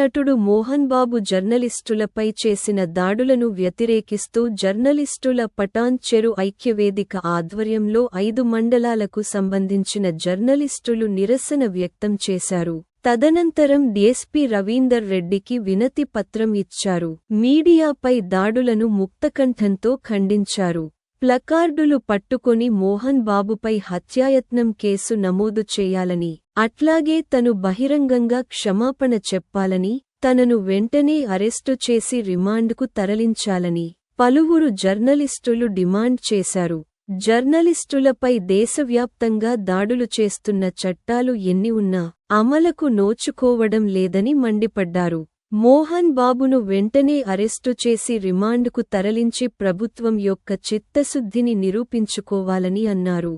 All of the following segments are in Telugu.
నటుడు మోహన్ బాబు జర్నలిస్టులపై చేసిన దాడులను వ్యతిరేకిస్తూ జర్నలిస్టుల పటాన్ చెరు ఐక్యవేదిక ఆధ్వర్యంలో ఐదు మండలాలకు సంబంధించిన జర్నలిస్టులు నిరసన వ్యక్తం చేశారు. తదనంతరం డీఎస్పీ రవీందర్ రెడ్డికి వినతి పత్రం ఇచ్చారు. మీడియాపై దాడులను ముక్తకంఠంతో ఖండించారు. ప్లకార్డులు పట్టుకొని మోహన్ బాబుపై హత్యాయత్నం కేసు నమోదు చేయాలని అట్లాగే తను బహిరంగంగా క్షమాపణ చెప్పాలని తనను వెంటనే అరెస్టు చేసి రిమాండ్కు తరలించాలని పలువురు జర్నలిస్టులు డిమాండ్ చేశారు. జర్నలిస్టులపై దేశవ్యాప్తంగా దాడులు చేస్తున్న చట్టాలు ఎన్ని ఉన్నా అమలకు నోచుకోవడం లేదని మండిపడ్డారు. మోహన్ బాబును వెంటనే అరెస్టు చేసి రిమాండ్కు తరలించి ప్రభుత్వం యొక్క చిత్తశుద్ధిని నిరూపించుకోవాలని అన్నారు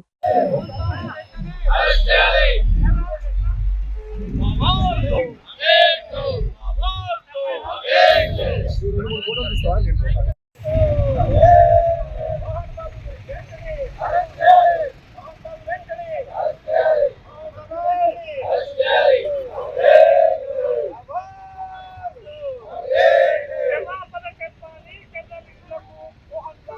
క్షమాపణ చెప్పాలి జర్నలిస్టులకు మోహన్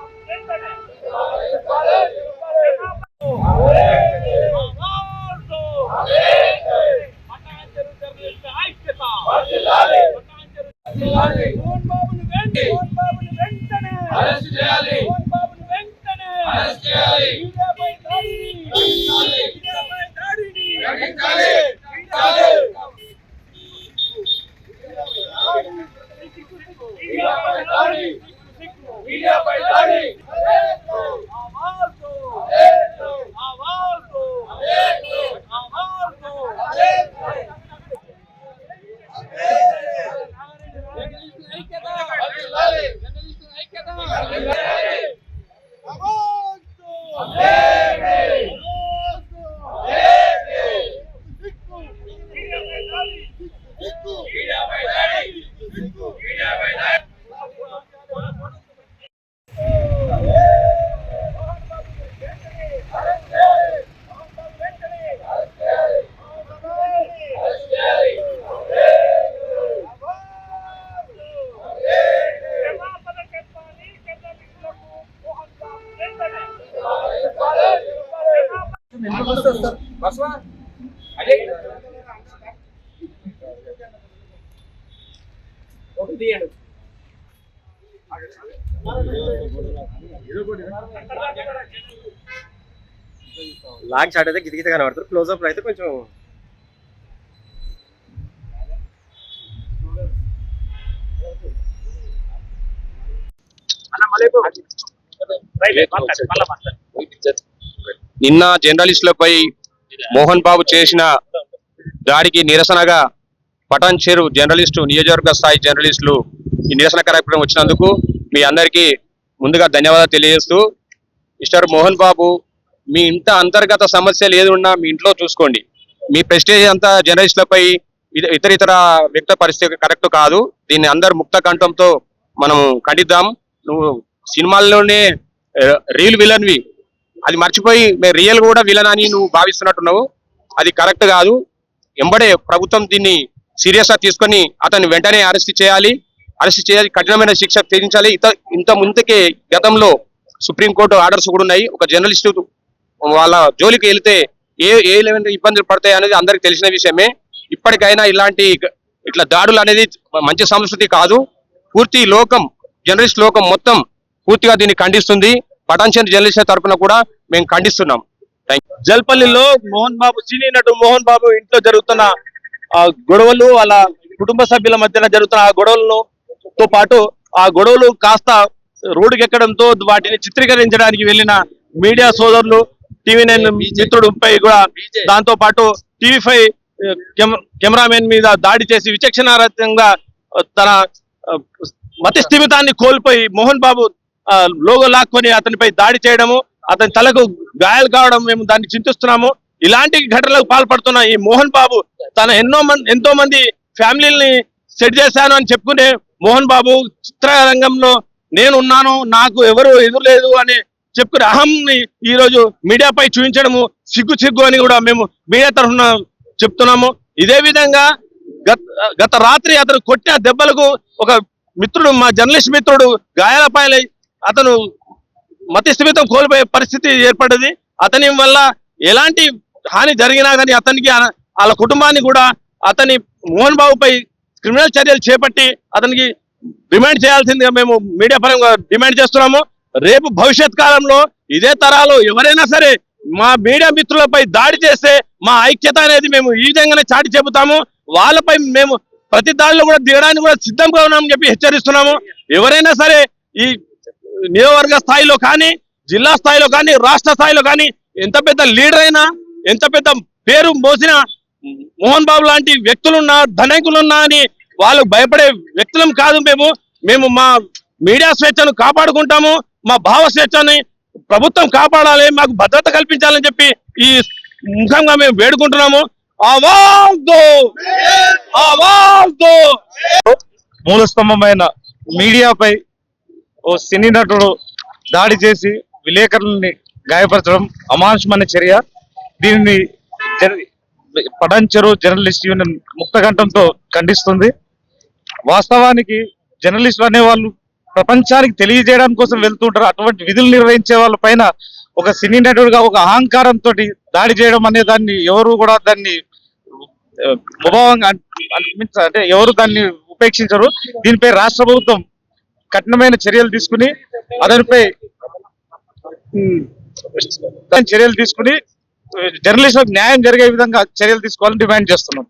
బాబు వెంటనే పటాన్చెరు జర్నలిస్టు ఐక్యత పటాన్చెరు మోహన్ బాబును వెంటనే మోహన్ బాబును వెంటనే అరెస్ట్ చేయాలి. మోహన్ బాబును వెంటనే అరెస్ట్ చేయాలి. మీడియాపై దాడిని ఖండించాలి. మీడియాపై దాడిని ఖండించాలి. ఖండించాలి. మీడియాపై దాడి. మీడియాపై దాడి. ఆవాజ్ దో. ఆవాజ్ దో. ఆవాజ్ దో. వర్ధిల్లాలి. వర్ధిల్లాలి. ఆవాజ్ దో. అదేమి. ఆవాజ్ దో. అదేమి. సిక్కు. మీడియాపై దాడి. మీడియాపై దాడి. మీడియాపై దాడి. అరెస్ట్ చేయాలి. క్షమాపణ చెప్పాలి జర్నలిస్టులకు మోహన్ బాబు వెంటనే బస్వా అదే ఒకటి తీయండి లాంగ్ షాట్ అయితే గిది కనబడతారు క్లోజ్ అప్ అయితే కొంచెం నిన్న జర్నలిస్టులపై మోహన్ బాబు చేసిన దాడికి నిరసనగా పటాన్ చెరు జర్నలిస్టు నియోజకవర్గ స్థాయి జర్నలిస్టులు ఈ నిరసన కార్యక్రమం వచ్చినందుకు మీ అందరికీ ముందుగా ధన్యవాదాలు తెలియజేస్తూ మిస్టర్ మోహన్ బాబు మీ ఇంత అంతర్గత సమస్యలు ఏది ఉన్నా మీ ఇంట్లో చూసుకోండి. మీ ప్రెస్టేజ్ అంతా జర్నలిస్టులపై ఇత- ఇతర ఇతర వ్యక్త పరిస్థితి కరెక్ట్ కాదు. దీన్ని అందరు ముక్త కంఠంతో మనం ఖండిద్దాం. నువ్వు సినిమాల్లోనే రీల్ విలన్వి. అది మర్చిపోయి మేము రియల్ కూడా విలన్ అని నువ్వు భావిస్తున్నట్టున్నావు. అది కరెక్ట్ కాదు. ఎంబడే ప్రభుత్వం దీన్ని సీరియస్గా తీసుకొని అతన్ని వెంటనే అరెస్ట్ చేయాలి. అరెస్ట్ చేయాలి. కఠినమైన శిక్ష విధించాలి. ఇంత ఇంత ముందుకే గతంలో సుప్రీంకోర్టు ఆర్డర్స్ కూడా ఉన్నాయి. ఒక జర్నలిస్టు వాళ్ళ జోలికి వెళ్తే ఏ ఏ లెవెల్ ఇబ్బందులు పడతాయి అనేది అందరికి తెలిసిన విషయమే. ఇప్పటికైనా ఇలాంటి ఇట్లా దాడులు అనేది మంచి సంస్కృతి కాదు. పూర్తి లోకం జర్నలిస్ట్ లోకం మొత్తం పూర్తిగా దీన్ని ఖండిస్తుంది. పటాన్చంద్ జర్నలిస్ట్ తరపున కూడా మేము ఖండిస్తున్నాం. జల్పల్లిలో మోహన్ బాబు సినీ నటు మోహన్ బాబు ఇంట్లో జరుగుతున్న ఆ గొడవలు వాళ్ళ కుటుంబ సభ్యుల మధ్యన జరుగుతున్న ఆ గొడవలను తో పాటు ఆ గొడవలు కాస్త రోడ్డుకి ఎక్కడంతో వాటిని చిత్రీకరించడానికి వెళ్ళిన మీడియా సోదరులు టీవీ నైన్ మిత్రుడిపై కూడా దాంతో పాటు టీవీ ఫైవ్ కెమెరామెన్ మీద దాడి చేసి విచక్షణారహితంగా తన మతి స్థిమితాన్ని కోల్పోయి మోహన్ బాబు లోగో లాక్కొని అతనిపై దాడి చేయడము అతని తలకు గాయాలు కావడం మేము దాన్ని చింతిస్తున్నాము. ఇలాంటి ఘటనలకు పాల్పడుతున్న ఈ మోహన్ బాబు తన ఎన్నో మంది ఎంతో మంది ఫ్యామిలీని సెట్ చేశాను అని చెప్పుకునే మోహన్ బాబు చిత్రరంగంలో నేను ఉన్నాను నాకు ఎవరు ఎదురులేదు అని చెప్పుకునే అహంని ఈరోజు మీడియాపై చూపించడము సిగ్గు సిగ్గు అని కూడా మేము మీడియా తరఫున చెప్తున్నాము. ఇదే విధంగా గత గత రాత్రి అతను కొట్టిన దెబ్బలకు ఒక మిత్రుడు మా జర్నలిస్ట్ మిత్రుడు గాయాలపాయలై అతను మతి స్థిమితం కోల్పోయే పరిస్థితి ఏర్పడింది. అతని వల్ల ఎలాంటి హాని జరిగినా కానీ అతనికి వాళ్ళ కుటుంబాన్ని కూడా అతని మోహన్ బాబుపై క్రిమినల్ చర్యలు చేపట్టి అతనికి డిమాండ్ చేయాల్సిందిగా మేము మీడియా పరంగా డిమాండ్ చేస్తున్నాము. రేపు భవిష్యత్ కాలంలో ఇదే తరాలు ఎవరైనా సరే మా మీడియా మిత్రులపై దాడి చేస్తే మా ఐక్యత అనేది మేము ఈ విధంగానే చాటి చెబుతాము. వాళ్ళపై మేము ప్రతి దాడిలో కూడా దిగడానికి కూడా సిద్ధంగా ఉన్నామని చెప్పి హెచ్చరిస్తున్నాము. ఎవరైనా సరే ఈ నియోజకవర్గ స్థాయిలో కానీ జిల్లా స్థాయిలో కానీ రాష్ట్ర స్థాయిలో కానీ ఎంత పెద్ద లీడర్ అయినా ఎంత పెద్ద పేరు మోసిన మోహన్ బాబు లాంటి వ్యక్తులున్నా ధనికులున్నా అని వాళ్ళు భయపడే వ్యక్తులం కాదు మేము. మేము మా మీడియా స్వేచ్ఛను కాపాడుకుంటాము మా భావ స్వేచ్ఛని ప్రభుత్వం కాపాడాలి మాకు భద్రత కల్పించాలని చెప్పి ఈ ముఖంగా మేము వేడుకుంటున్నాము. ఆవాజ్ మూల స్తంభమైన మీడియాపై ఓ సినీ నటుడు దాడి చేసి విలేకరుల్ని గాయపరచడం అమానుషమైన చర్య. దీనిని పడంచెరు జర్నలిస్ట్ యూనియన్ ముక్తకంఠంతో ఖండిస్తుంది. వాస్తవానికి జర్నలిస్టులు అనే వాళ్ళు ప్రపంచానికి తెలియజేయడానికి కోసం వెళ్తుంటారు అటువంటి విధులు నిర్వహించే వాళ్ళ పైన ఒక సినీ నటుడుగా ఒక అహంకారంతో దాడి చేయడం అనే దాన్ని ఎవరు కూడా దాన్ని ఆ, ముభావంగా అంటే ఎవరు దాన్ని ఉపేక్షించరు. దీనిపై రాష్ట్ర ప్రభుత్వం కఠినమైన చర్యలు తీసుకుని అతనిపై చర్యలు తీసుకుని జర్నలిస్టులకు న్యాయం జరిగే విధంగా చర్యలు తీసుకోవాలని డిమాండ్ చేస్తున్నాం.